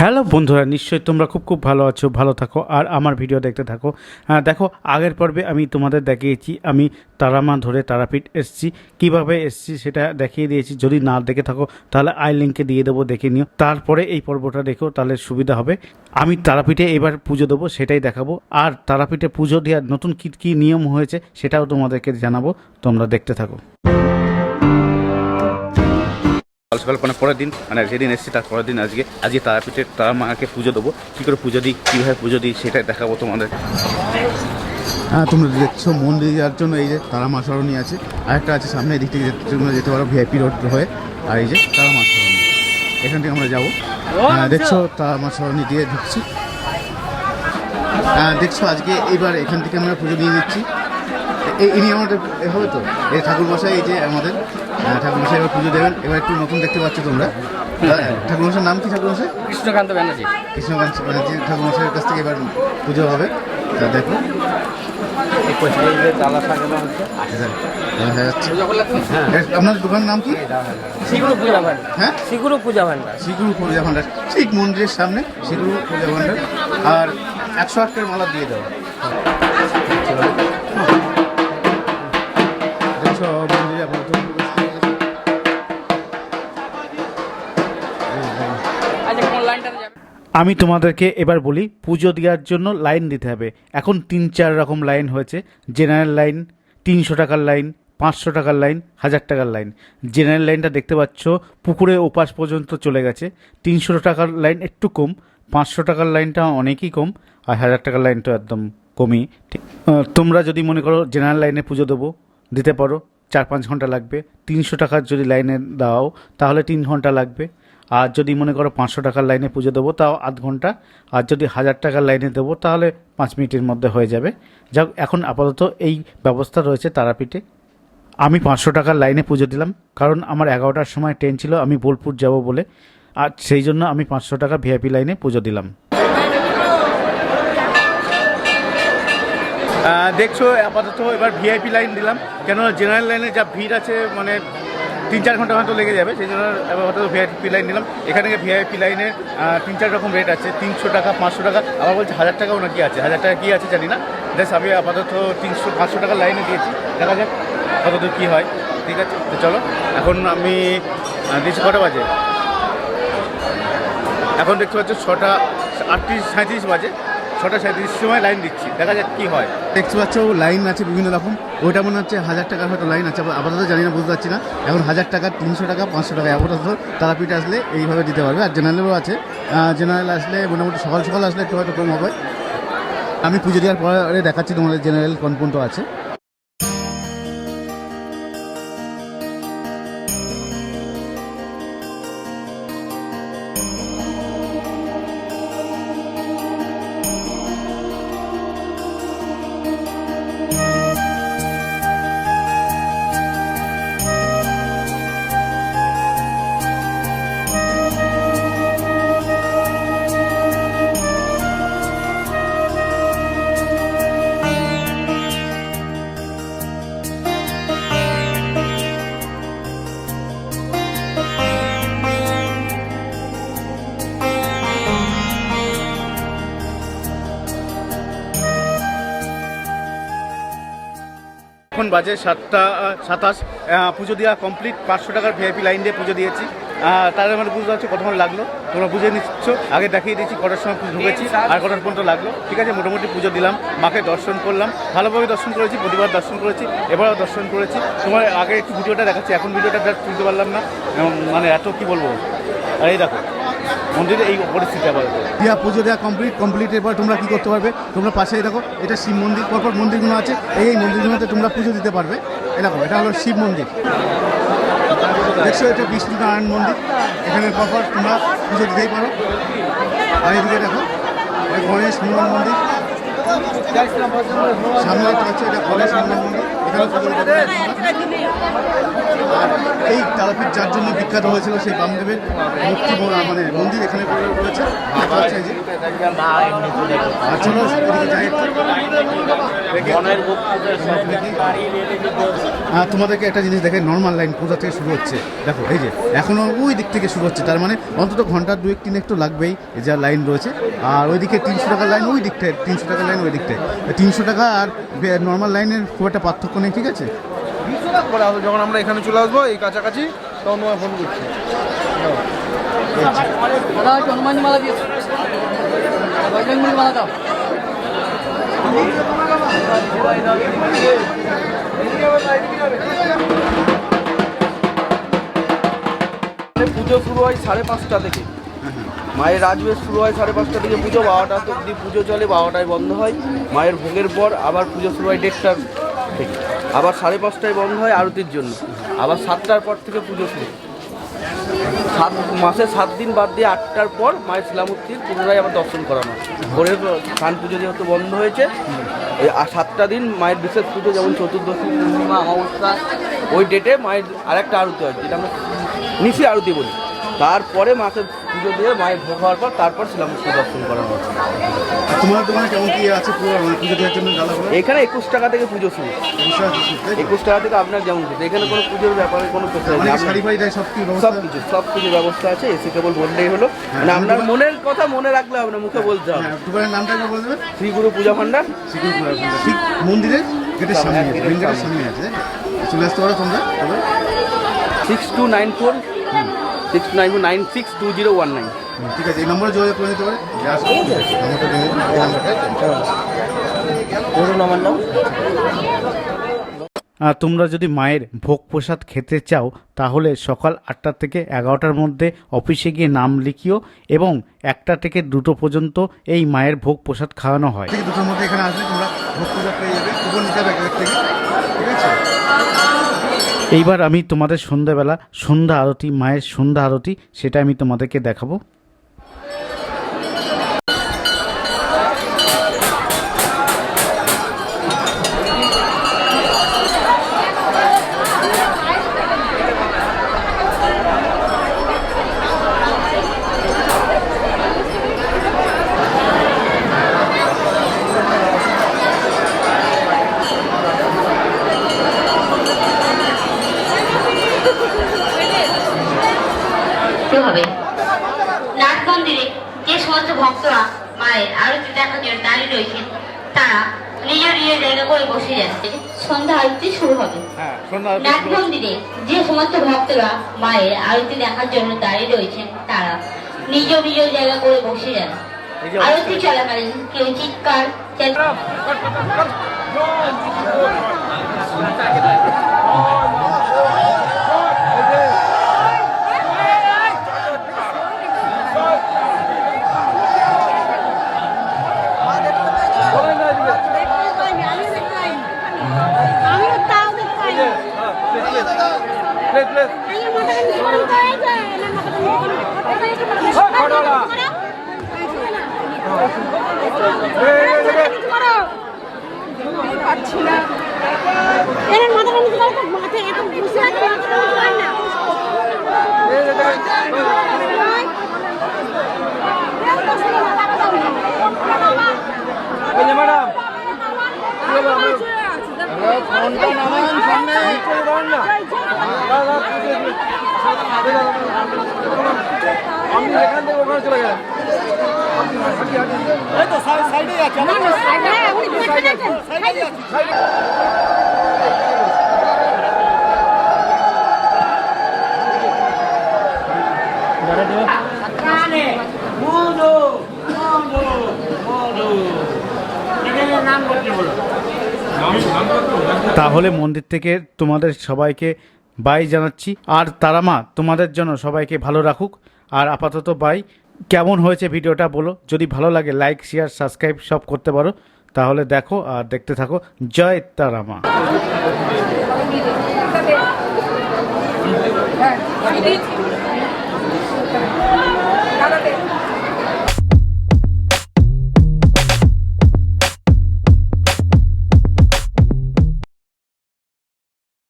Hello বন্ধুরা, নিশ্চয়ই তোমরা খুব খুব ভালো আছো, ভালো থাকো, আর আমার ভিডিও দেখতে থাকো। দেখো, আগের পর্বে আমি তোমাদের দেখিয়েছি, আমি তারামা ধরে তারাপীঠ এসছি। কীভাবে এসছি সেটা দেখিয়ে দিয়েছি। যদি না দেখে থাকো, তাহলে আই লিঙ্কে দিয়ে দেবো, দেখে নিও। তারপরে এই পর্বটা দেখো, তাহলে সুবিধা হবে। আমি তারাপীঠে এবার পুজো দেবো, সেটাই দেখাবো। আর তারাপীঠে পুজো দেওয়ার নতুন কী কী নিয়ম হয়েছে, সেটাও তোমাদেরকে জানাব। তোমরা দেখতে থাকো। সকাল মানে পরের দিন মানে যেদিন এসেছি তার পরের দিন আজকে আজকে তারাপীঠের তারা মাকে পুজো দেবো। কী করে পুজো দিই কীভাবে পুজো দিই সেটাই দেখাবো তোমাদের। হ্যাঁ তোমরা দেখছ মন্দির যাওয়ার জন্য এই যে তারা মা সরণি আছে। আরেকটা আছে সামনে এদিক থেকে তোমরা যেতে পারো ভিআইপি রোড হয়ে। আর এই যে তারা মা এখান থেকে আমরা যাব। হ্যাঁ, দেখছ তারা মা সরণি দিয়ে ঢুকছি। হ্যাঁ দেখছ আজকে এইবার এখান থেকে আমরা পুজো দিয়ে দিচ্ছি। এই ইনি আমাদের এ হবে তো? এই ঠাকুর মশাই এই যে আমাদের ঠাকুর মশাই এবার পুজো দেবেন। এবার একটু নতুন দেখতে পাচ্ছ তোমরা। ঠাকুর মশাইয়ের নাম কি ঠাকুর মশাই কৃষ্ণকান্ত ব্যানার্জি। কৃষ্ণকান্ত ব্যানার্জি ঠাকুর মশাইয়ের কাছ থেকে এবার পুজো হবে। তা দেখো। আপনার দোকানের নাম কি? হ্যাঁ? পূজা ভান্ডার। শ্রীগুরু পূজা ভান্ডার। ঠিক মন্দিরের সামনে পূজা ভান্ডার। আর একশো আটটার মালা দিয়ে দাও আমি তোমাদেরকে এবার বলি, পুজো দেওয়ার জন্য লাইন দিতে হবে। এখন তিন চার রকম লাইন হয়েছে। জেনারেল লাইন, তিনশো টাকার লাইন, পাঁচশো টাকার লাইন, হাজার টাকার লাইন। জেনারেল লাইনটা দেখতে পাচ্ছ, পুকুরে ওপাশ পর্যন্ত চলে গেছে। তিনশো টাকার লাইন একটু কম, পাঁচশো টাকার লাইনটা অনেকই কম, আর হাজার টাকার লাইনটা একদম কমই। তোমরা যদি মনে করো জেনারেল লাইনে পুজো দেবো, দিতে পারো, চার পাঁচ ঘণ্টা লাগবে। তিনশো টাকার যদি লাইনে দাও, তাহলে তিন ঘণ্টা লাগবে। আর যদি মনে করো পাঁচশো টাকার লাইনে পুজো দেবো, তাও আধ ঘণ্টা। আর যদি হাজার টাকার লাইনে দেবো, তাহলে পাঁচ মিনিটের মধ্যে হয়ে যাবে। যাক, এখন আপাতত এই ব্যবস্থা রয়েছে তারাপীঠে। আমি পাঁচশো টাকার লাইনে পুজো দিলাম, কারণ আমার এগারোটার সময় ট্রেন ছিল, আমি বোলপুর যাব বলে। আর সেই জন্য আমি পাঁচশো টাকা ভিআইপি লাইনে পুজো দিলাম। দেখছ, আপাতত এবার ভিআইপি লাইন দিলাম। কেন জেনারেল লাইনে যা ভিড় আছে মানে তিন চার ঘণ্টা হয়তো লেগে যাবে সেই জন্য আপাতত ভিআইপি লাইন নিলাম। এখানে ভিআইপি লাইনের আহ, তিন চার রকম রেট আছে তিনশো টাকা পাঁচশো টাকা। আবার বলছে হাজার টাকাও নাকি আছে হাজার টাকা কী আছে জানি না। জাস্ট আমি আপাতত তিনশো পাঁচশো টাকা লাইনে দিয়েছি। দেখা যাক কতদূর কী হয়। ঠিক আছে তো চলো এখন আমি দিয়েছি কটা বাজে? এখন দেখতে পাচ্ছ ছটা আটত্রিশ সাঁত্রিশ বাজে। ছটা সাঁত্রিশ সময় লাইন দিচ্ছি। দেখা যাক কী হয়। দেখতে পাচ্ছ লাইন আছে বিভিন্ন রকম। ওইটা মনে হচ্ছে হাজার টাকার হয়তো লাইন আছে আপাতত জানি না, বুঝতে পারছি না। এখন হাজার টাকা, তিনশো টাকা, পাঁচশো টাকা আপাতত তারাপীঠ আসলে এইভাবে দিতে পারবে। আর জেনারেলও আছে। জেনারেল আসলে মোটামুটি সকাল সকাল আসলে একটু হয়তো কম হবে। আমি পুজো দেওয়ার পরে দেখাচ্ছি তোমাদের জেনারেল কোন আছে। এখন বাজে সাতটা সাতাশ। পুজো দেওয়া কমপ্লিট পাঁচশো টাকার ভিআইপি লাইন দিয়ে পুজো দিয়েছি। তার মানে বুঝতে পারছ কতক্ষণ লাগল? তোমরা বুঝে নিচ্ছ। আগে দেখিয়ে দিয়েছি কটার সময় পুজো ঢুকেছি আর কটার পর্যন্ত লাগল। ঠিক আছে, মোটামুটি পুজো দিলাম, মাকে দর্শন করলাম। ভালোভাবে দর্শন করেছি, প্রতিবার দর্শন করেছি, এবারও দর্শন করেছি। তোমার আগে একটু ভিডিওটা দেখাচ্ছি, এখন ভিডিওটা তুলতে পারলাম না। মানে এত কি বলব? আর এই দেখো। মন্দিরে এই পরিস্থিতি আবার দিয়া পুজো দেওয়া কমপ্লিট কমপ্লিটের পর তোমরা কি করতে পারবে? তোমরা পাশেই দেখো, এটা শিব মন্দির, পরপর মন্দিরগুলো আছে, এই এই মন্দিরগুলোতে তোমরা পুজো দিতে পারবে। দেখো, এটা হলো শিব মন্দির। দেখছ, এটা বিষ্ণু নারায়ণ মন্দির। এখানে পরপর তোমরা পুজো দিতেই পারো। আর এদিকে দেখো গণেশ হনুমান মন্দির। সামনে পাচ্ছ, এটা গণেশ হনুমান মন্দির। এই তারাপীঠ যার জন্য বিখ্যাত হয়েছিল সেই বামদেবের মূর্তি মানে মন্দির এখানে রয়েছে। যাই। তোমাদেরকে একটা জিনিস দেখে নর্মাল লাইন কোথা থেকে শুরু হচ্ছে। দেখো এই যে এখনও ওই দিক থেকে শুরু হচ্ছে। তার মানে অন্তত ঘণ্টা দুয়েক তিন একটু লাগবেই এই যা লাইন রয়েছে। আর ওইদিকে তিনশো টাকার লাইন ওই দিকটায় তিনশো টাকার লাইন ওই দিকটায়। তিনশো টাকা আর নর্মাল লাইনের খুব একটা পার্থক্য নেই ঠিক আছে? পরে যখন আমরা এখানে চলে আসব এই কাছাকাছি তখন তোমায় ফোন করছি। দাদা একটু হনুমানজি মালা দিয়েছে। মালা দাও। পুজো শুরু হয় সাড়ে পাঁচটা থেকে। মায়ের রাজবেশ শুরু হয় সাড়ে পাঁচটা থেকে পুজো বারোটা অব্দি পুজো চলে বারোটায় বন্ধ হয়। মায়ের ভোগের পর আবার পুজো শুরু হয় দেড়টার থেকে। আবার সাড়ে পাঁচটায় বন্ধ হয় আরতির জন্য। আবার সাতটার পর থেকে পুজো শুরু। সাত, মাসে সাত দিন বাদ দিয়ে আটটার পর মায়ের শিলামূর্তির পুনরায় আবার দর্শন করানো। ভোরের স্নান পুজো যেহেতু বন্ধ হয়েছে আর সাতটা দিন মায়ের বিশেষ পুজো যেমন চতুর্দশী, পূর্ণিমা, অমাবস্যা, ওই ডেটে মায়ের আরেকটা আরতি হয়, যেটা আমরা নিশি আরতি বলি। তারপরে মাকে পুজো দিয়ে মায়ের ভোগ হওয়ার পর তারপর শিলামূর্তি দর্শন করানো হয় আর তোমার দোকানে কেমন কি আছে মানে পুজো দেওয়ার জন্য এখানে একুশ টাকা থেকে পুজো শুরু। একুশ টাকা থেকে আপনার যেমন। এখানে কোনো পুজোর ব্যাপারে কোনো মানে সব কিছু সব কিছু ব্যবস্থা আছে। এসে কেবল বললেই হলো। মানে আপনার মনের কথা মনে রাখলে হবে না মুখে বলতে হবে। হ্যাঁ দোকানের নামটা বলে দেবে শ্রী গুরু পূজা ভান্ডার। ঠিক মন্দিরের গেটের সামনে আছে গেটের সামনে। আছে চলে আসতে পারো তোমরা six two nine four six nine four nine six two zero one nine. ঠিক আছে এই নম্বরে যোগাযোগ করে নিতে পারে আসবে ধরুন আমার নাম। তোমরা যদি মায়ের ভোগ প্রসাদ খেতে চাও তাহলে সকাল আটটা থেকে এগারোটার মধ্যে অফিসে গিয়ে নাম লিখিও এবং একটা থেকে দুটো পর্যন্ত এই মায়ের ভোগ প্রসাদ খাওয়ানো হয়। দুটোর মধ্যে এখানে আসলে তোমরা ভোগ পূজা পেয়ে যাবে। থেকে এইবার আমি তোমাদের সন্ধ্যাবেলা সন্ধ্যা আরতি মায়ের সন্ধ্যা আরতি সেটা আমি তোমাদেরকে দেখাবো। আরতি দেখার জন্য দাঁড়িয়ে রয়েছেন তারা নিজ নিজ জায়গা করে বসে যাচ্ছে সন্ধ্যা আরতি শুরু হবে নাট মন্দিরে যে সমস্ত ভক্তরা মায়ের আরতি দেখার জন্য দাঁড়িয়ে রয়েছেন তারা নিজ নিজ জায়গা করে বসে যান আরতি চলাকালীন কেউ চিৎকার চেঁচা আমিও তাও দেখতে পাই না। এই মাথাটা নিচু করে নিতে হয়েছে। না, মাথাটা নিচু করে নিতে হবে। এটা একটু মাথাটা নিচু করো। মাথাটা নিচু করো। পারছি না। মাথায় আমি এখান থেকে ওখানে চলে গেলাম না, না, হ্যাঁ, উনি পেছনে আছেন। তাহলে মন্দির থেকে তোমাদের সবাইকে বাই জানাচ্ছি। আর তারামা, তোমাদের জন্য সবাইকে ভালো রাখুক। আর আপাতত বাই। কেমন হয়েছে ভিডিওটা বলো। যদি ভালো লাগে লাইক শেয়ার সাবস্ক্রাইব সব করতে পারো। তাহলে দেখো আর দেখতে থাকো। জয় তারা তারামা